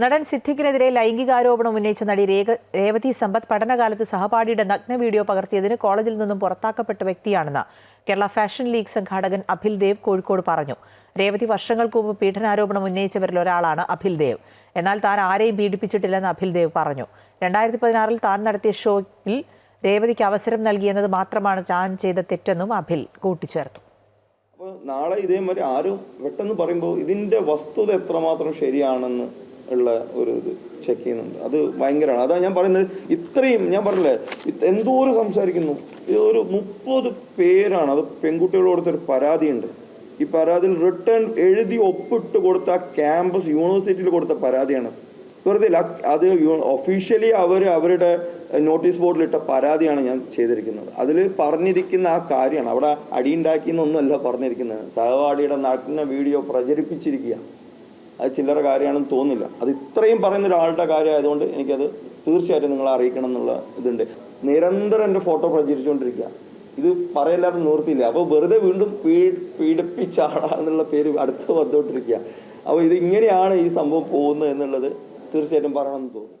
നടൻ സിദ്ദിഖിനെതിരെ ലൈംഗികാരോപണം ഉന്നയിച്ച നടി രേവതി സമ്പത്ത് പഠനകാലത്ത് സഹപാഠിയുടെ നഗ്ന വീഡിയോ പകർത്തിയതിന് കോളേജിൽ നിന്നും പുറത്താക്കപ്പെട്ട വ്യക്തിയാണെന്ന് കേരള ഫാഷൻ ലീഗ് സംഘാടകൻ അഭിൽ ദേവ് കോഴിക്കോട് പറഞ്ഞു. രേവതി വർഷങ്ങൾക്ക് മുമ്പ് പീഡനാരോപണം ഉന്നയിച്ചവരിൽ ഒരാളാണ് അഭിൽ ദേവ്. എന്നാൽ താൻ ആരെയും പീഡിപ്പിച്ചിട്ടില്ലെന്ന് അഭിൽ ദേവ് പറഞ്ഞു. രണ്ടായിരത്തി പതിനാറിൽ താൻ നടത്തിയ ഷോയിൽ രേവതിക്ക് അവസരം നൽകിയെന്നത് മാത്രമാണ് താൻ ചെയ്ത തെറ്റെന്നും അഭിൽ കൂട്ടിച്ചേർത്തു. അപ്പോൾ നാളെ ഇതേമാതിരി ആരും പെട്ടെന്ന് പറയുമ്പോൾ ഇതിന്റെ വസ്തുത എത്രമാത്രം ശരിയാണെന്ന് ഉള്ള ഒരു ഇത് ചെക്ക് ചെയ്യുന്നുണ്ട്. അത് ഭയങ്കരമാണ്. അതാണ് ഞാൻ പറയുന്നത് ഇത്രയും ഞാൻ പറഞ്ഞില്ലേ എന്തോരം സംസാരിക്കുന്നു. ഒരു മുപ്പത് പേരാണ്. അത് പെൺകുട്ടികളോട് കൊടുത്തൊരു പരാതിയുണ്ട്. ഈ പരാതിയിൽ റിട്ടേൺ എഴുതി ഒപ്പിട്ട് കൊടുത്ത ക്യാമ്പസ് യൂണിവേഴ്സിറ്റിയിൽ കൊടുത്ത പരാതിയാണ്. വെറുതെ അത് ഒഫീഷ്യലി അവർ അവരുടെ നോട്ടീസ് ബോർഡിൽ ഇട്ട പരാതിയാണ് ഞാൻ ചെയ്തിരിക്കുന്നത്. അതിൽ പറഞ്ഞിരിക്കുന്ന ആ കാര്യമാണ്. അവിടെ അടിയുണ്ടാക്കിയെന്നൊന്നുമല്ല പറഞ്ഞിരിക്കുന്നത്. സഹപാഠിയുടെ നഗ്ന വീഡിയോ പ്രചരിപ്പിച്ചിരിക്കുക അത് ചില്ലറ കാര്യമാണെന്ന് തോന്നില്ല അത് ഇത്രയും പറയുന്ന ഒരാളുടെ കാര്യമായതുകൊണ്ട് എനിക്കത് തീർച്ചയായിട്ടും നിങ്ങളെ അറിയിക്കണം എന്നുള്ള ഇതുണ്ട്. നിരന്തരം എന്റെ ഫോട്ടോ പ്രചരിച്ചുകൊണ്ടിരിക്കുക. ഇത് പറയല്ലാതെ നിവൃത്തിയില്ല. അപ്പോൾ വെറുതെ വീണ്ടും പീഡിപ്പിച്ച ആളാണെന്നുള്ള പേര് അടുത്ത് വന്നുകൊണ്ടിരിക്കുക. അപ്പോൾ ഇത് ഇങ്ങനെയാണ് ഈ സംഭവം പോകുന്നത് എന്നുള്ളത് തീർച്ചയായിട്ടും പറയണമെന്ന് തോന്നുന്നു.